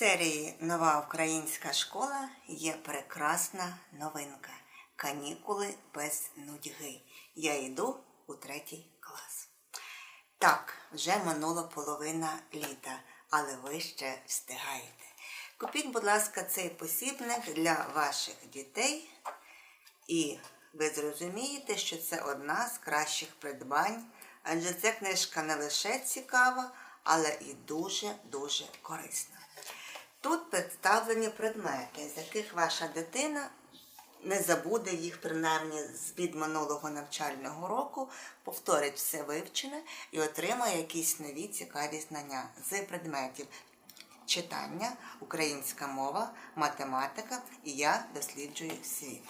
серії Нова українська школа є прекрасна новинка. Канікули без нудьги. Я йду у третій клас. Так, вже минула половина літа, але ви ще встигаєте. Купіть, будь ласка, цей посібник для ваших дітей, і ви зрозумієте, що це одна з кращих придбань, адже ця книжка не лише цікава, але і дуже-дуже корисна. Тут представлені предмети, з яких ваша дитина не забуде їх принаймні з від минулого навчального року, повторить все вивчене і отримає якісь нові цікаві знання з предметів читання, українська мова, математика і я досліджую світ.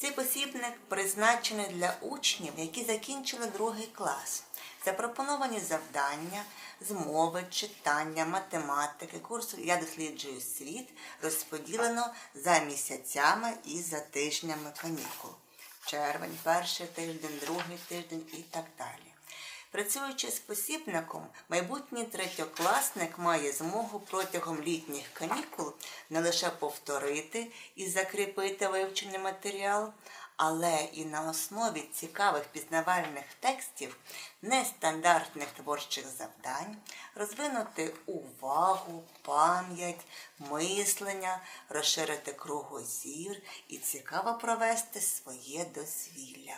Цей посібник призначений для учнів, які закінчили другий клас. Запропоновані завдання з мови, читання, математики, курсу Я досліджую світ розподілено за місяцями і за тижнями канікул. Червень, перший тиждень, другий тиждень і так далі. Працюючи з посібником, майбутній третьокласник має змогу протягом літніх канікул не лише повторити і закріпити вивчений матеріал, але і на основі цікавих пізнавальних текстів, нестандартних творчих завдань, розвинути увагу, пам'ять, мислення, розширити кругозір і цікаво провести своє дозвілля.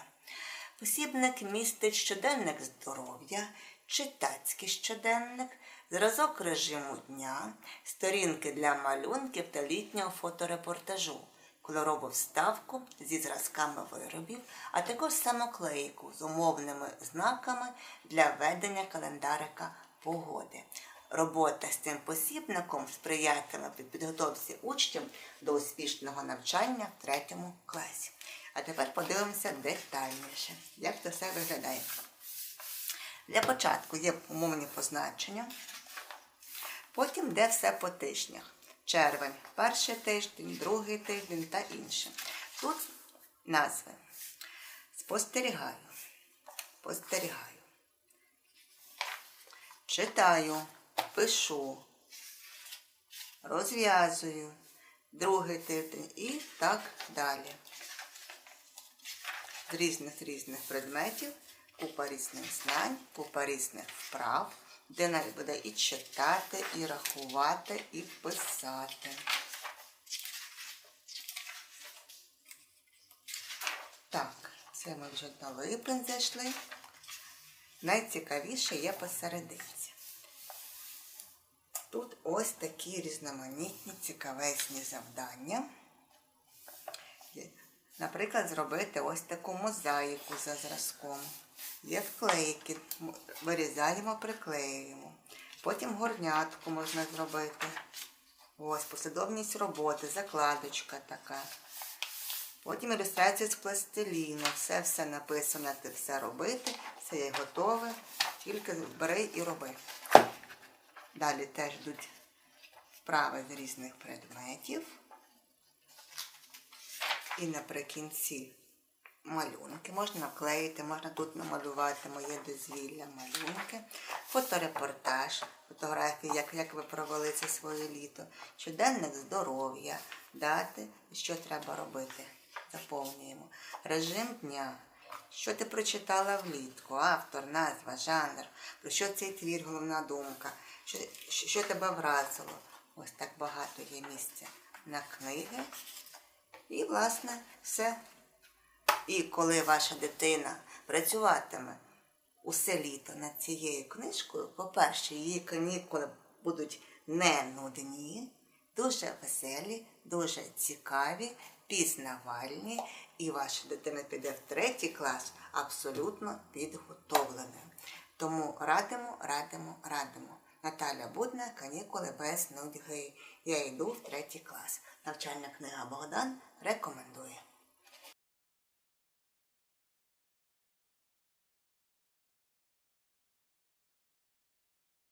Посібник містить щоденник здоров'я, читацький щоденник, зразок режиму дня, сторінки для малюнків та літнього фоторепортажу, кольорову вставку зі зразками виробів, а також самоклейку з умовними знаками для ведення календарика погоди. Робота з цим посібником сприятиме підготовці учнів до успішного навчання в третьому класі. А тепер подивимося детальніше, як це все виглядає. Для початку є умовні позначення, потім де все по тижнях. Червень, перший тиждень, другий тиждень та інше. Тут назви. Спостерігаю. Спостерігаю. Читаю, пишу, розв'язую, другий тиждень і так далі різних різних предметів, купа різних знань, купа різних вправ, де навіть буде і читати, і рахувати, і писати. Так, це ми вже на липень зайшли. Найцікавіше є посерединці. Тут ось такі різноманітні цікавесні завдання. Наприклад, зробити ось таку мозаїку за зразком. Є вклейки, вирізаємо, приклеюємо. Потім горнятку можна зробити. Ось, послідовність роботи, закладочка така. Потім ілюстрація з пластиліну. Все-все написано, це все робити. Все є готове. Тільки бери і роби. Далі теж йдуть вправи з різних предметів. І наприкінці малюнки. Можна наклеїти, можна тут намалювати моє дозвілля малюнки, фоторепортаж, фотографії, як як ви провели це своє літо, щоденник здоров'я, дати, що треба робити. Заповнюємо. Режим дня. Що ти прочитала влітку? Автор, назва, жанр, про що цей твір, головна думка, що, що тебе вразило. Ось так багато є місця на книги. І, власне, все. І коли ваша дитина працюватиме усе літо над цією книжкою, по-перше, її канікули будуть не нудні, дуже веселі, дуже цікаві, пізнавальні, і ваша дитина піде в третій клас абсолютно підготовленою. Тому радимо, радимо, радимо. Наталя Будна, канікули без нудьги. Я йду в третій клас. Навчальна книга Богдан рекомендує.